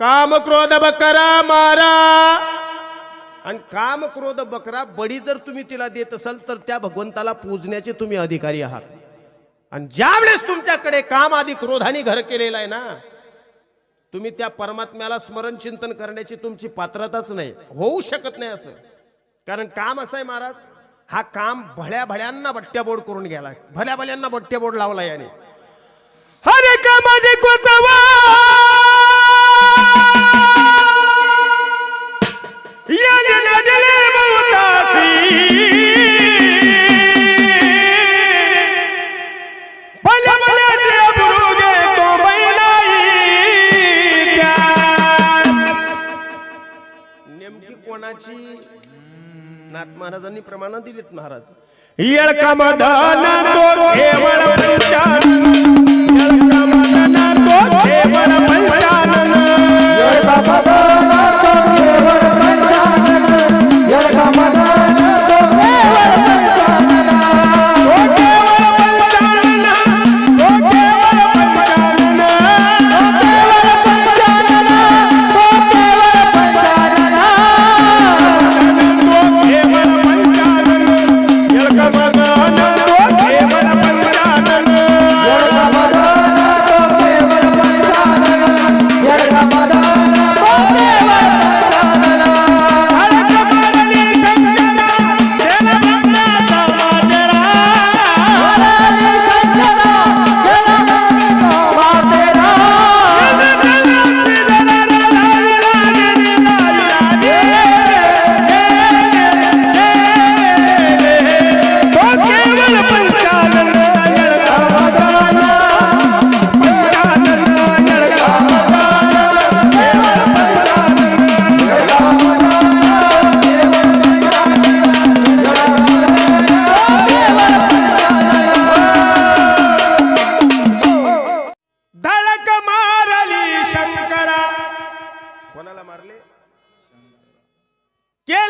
काम क्रोध बकरा मारा. आणि काम क्रोध बकरा बळी जर तुम्ही तिला देत असाल तर त्या भगवंताला पूजण्याचे तुम्ही अधिकारी आहात. आणि ज्या वेळेस तुमच्याकडे काम आधी क्रोधाने घर केलेलं आहे ना तुम्ही त्या परमात्म्याला स्मरण चिंतन करण्याची तुमची पात्रताच नाही. होऊ शकत नाही असं. कारण काम असं आहे महाराज हा काम भळ्या भळ्यांना बट्ट्याबोर्ड करून गेला भल्या भल्यांना बट्ट्याबोर्ड लावला याने. कोणाची नाथ महाराजांनी प्रमाण दिलीत महाराज. येळका मधन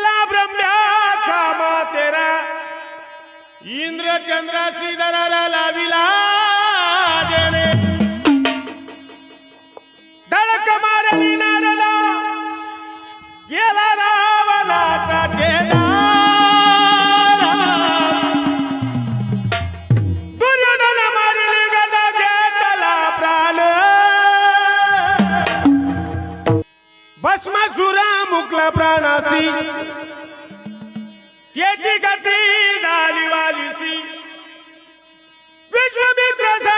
केला ब्रह्म्याचा मातेरा. इंद्रचंद्र श्रीधराला दराला लाविला. भस्मासुरा मुकला प्राणासी. त्याची गती झाली वालीसी. विश्वमित्र सारी